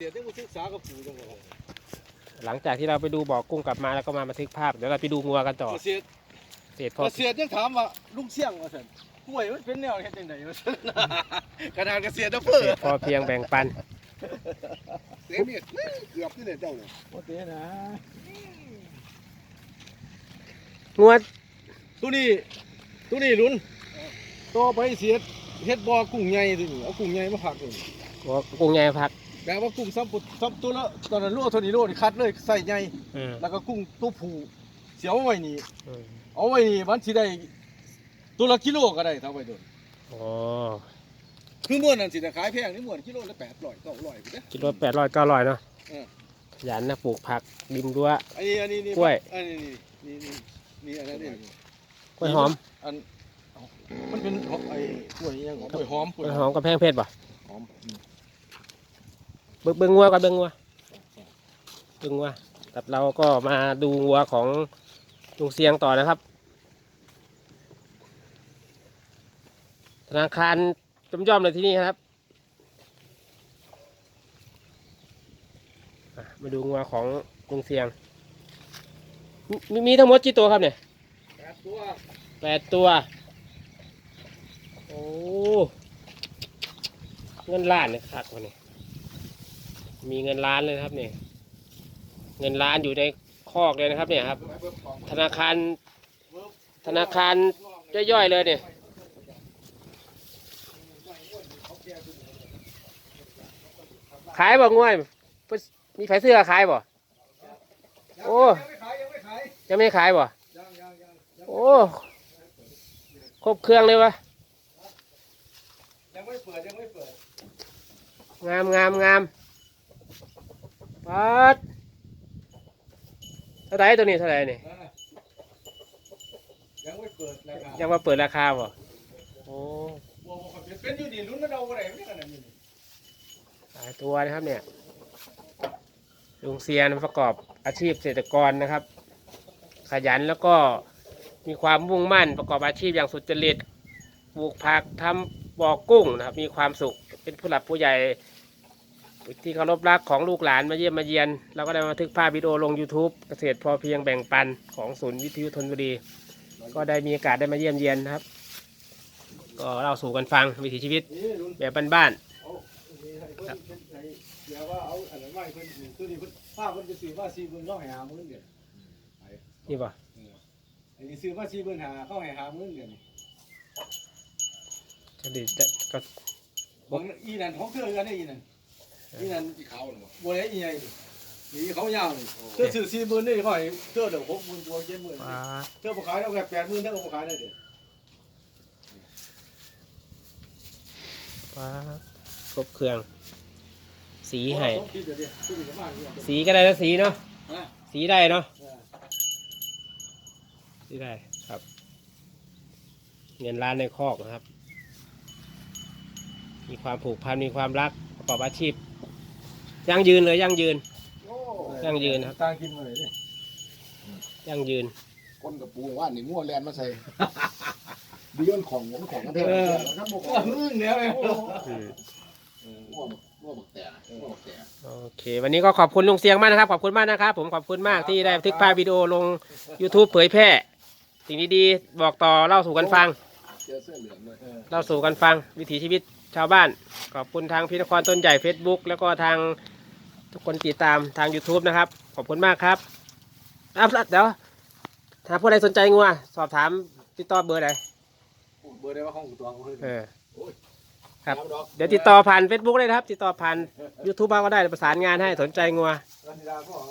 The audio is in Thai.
เดี๋ยวต้องมาศึกษากับปู่จังหวะหลังจากที่เราไปดูบ่อกุ้งกลับมาแล้วก็มาบันทึกภาพเดี๋ยวเราไปดูงัวกันต่อเกษตรเศษพอเกษตรยังถามว่าลุงเสี่ยงว่าซั่นกล้วยมันเป็นแนวเฮ็ดจังไดว่าซั่นขนาดเกษตรเด้อเพิ่เศษพอเพียงแบ่งปันเต็มเนี่ยเกือบที่เนี่ยเจ้าเนี่ยบ่เตนะงัวตัวนี้ตัวนี้ลุนต่อไปเสียเฮ็ดบ่อกุ้งใหญ่ตัวนี้เอากุ้งใหญ่มาผักตัวนี้งัวกุ้งใหญ่พัก แปลว่ากุ้งซ้ำปุซ้ำตัวละตอนนั้นโลเท่านี้โลนี่คัดเลยใส่ใหญ่อืมแล้วก็กุ้งตัวผู้เสียวไว้นี่อืมเอาไว้นี่มันสิได้ตัวละกิโลก็ได้ถ้าไว้โดนอ๋อคือม่วนนั่นสิได้ขายแพงนี่ม่วนกิโลละ800 900ไปเด้อคิดว่าแปดร้อยเก้าร้อยเนาะเออ ขยันนะปลูกผักริมรั้ว อันนี้อันนี้นี่กล้วย อันนี้นี่นี่นี่นี่อันนั้นนี่กล้วยหอมอันเอ้ามันเป็นหอมไอ้กล้วยอิหยังกล้วยหอมกล้วยหอมกับแพงเพชรป่ะ หอมอืม เบิ่งเบิ่งงัวกับเบิ่งงัวเบิ่งงัวกับเราก็มาดูงัวของลุงเสียงต่อนะครับ ธนาคารจำยอมเลยที่นี่ครับ มาดูงัวของลุงเสียง มีมีทั้งหมดกี่ตัวครับเนี่ยแปดตัวแปดตัว โอ้ เงินล้านเลยครับวันนี้ มีเงินล้านเลยนะครับเนี่ยเงินล้านอยู่ในคอกเลยนะครับเนี่ยครับ ธนาคารธนาคารย่อยๆเลยเนี่ยขายบ่ง่วยมีไฟเสื้อขายบ่โอ้ยังไม่ขายยังไม่ขายบ่โอ้ครบเครื่องเลยวะยังไม่เปิดยังไม่เปิดงามงามงาม ปัดเท่าไหรตัวนี้เท่าไหรนี่ยังไม่เปิดราคายังมาเปิดราคาบ่โอ้บัวบัวเขาเป็นอยู่ดีลุ้นมันเอาอะไรไม่ขนาดนี้หลายตัวนะครับเนี่ยลุงเซียนประกอบอาชีพเกษตรกรนะครับ ขยันแล้วก็มีความมุ่งมั่นประกอบอาชีพอย่างสุจริตปลูกผักทำบ่อกุ้งนะครับ มีความสุขเป็นผู้หลักผู้ใหญ่ ที่เคารพรักของลูกหลานมาเยี่ยมมาเยียน เราก็ได้มาบันทึกภาพวิดีโอลง YouTube เกษตรพอเพียงแบ่งปันของศูนย์วิทยุธนบุรี ก็ได้มีโอกาสได้มาเยี่ยมเยียนนะครับ ก็เล่าสู่กันฟังวิถีชีวิตนี่ลุ้นแบบบ้านเอานี่ให้เพิ่นเพิ่นให้เดี๋ยวว่าเอาอันนั้นมาให้เพิ่นดูตัวนี้เพิ่นป้าเพิ่นจะซื้อมาสี่หมื่นเนาะให้หาหมื่นเดียวๆนี่ป่ะอันนี้ซื้อมาสี่หมื่นหาเข้าให้หาหมื่นเดียวนี่ก็ดีแต่ก็บางอีนั่นของเครื่องกันได้อีนั่น อีนั่นที่เขาเนี่ยบัวได้อีไงนี่เขายาวนี่เธอซื้อสี่หมื่นนี่เขาให้เธอเดี๋ยวหกหมื่นตัวเจ็ดหมื่นว้าเธอบ่ขายเอาแค่แปดหมื่นเธอก็บ่ขายได้เด้อว้าครบเครื่อง สีให้สีก็ได้แล้วสีเนาะสีได้เนาะสีได้ครับ เงินล้านในคอกนะครับ มีความผูกพันมีความรักประกอบอาชีพ ยั่งยืนเลยยั่งยืนโอ้ยั่งยืนครับต่างกินมาเลยเด้ยั่งยืน คนกับปูว่านี่มั่วแลนมาใส่ ดิยนของผมของกันเถอะครับบอกอมึงแล้วไอ้อืมมั่วมั่วบักแต่มั่วบักแต่ โอเค วันนี้ก็ขอบคุณลุงเสียงมากนะครับ ขอบคุณมากนะครับ ผมขอบคุณมากที่ได้บันทึกภาพวิดีโอลง YouTube เผยแพร่ สิ่งดีๆบอกต่อเล่าสู่กันฟัง เจอเสื้อเหลืองด้วย เล่าสู่กันฟังวิถีชีวิตชาวบ้าน ขอบคุณทางพินครต้นใหญ่ Facebook แล้วก็ทาง ทุกคนติดตามทาง YouTube นะครับ ขอบคุณมากครับอะเดี๋ยวถ้าผู้ใดสนใจงัวสอบถามติดต่อเบอร์ใดเบอร์ได้ว่าของตัวเขาเออครับ เดี๋ยวติดต่อผ่าน Facebook ได้นะครับ ติดต่อผ่าน YouTube บ้างก็ได้ประสานงานให้สนใจงัวรันดาก็เอา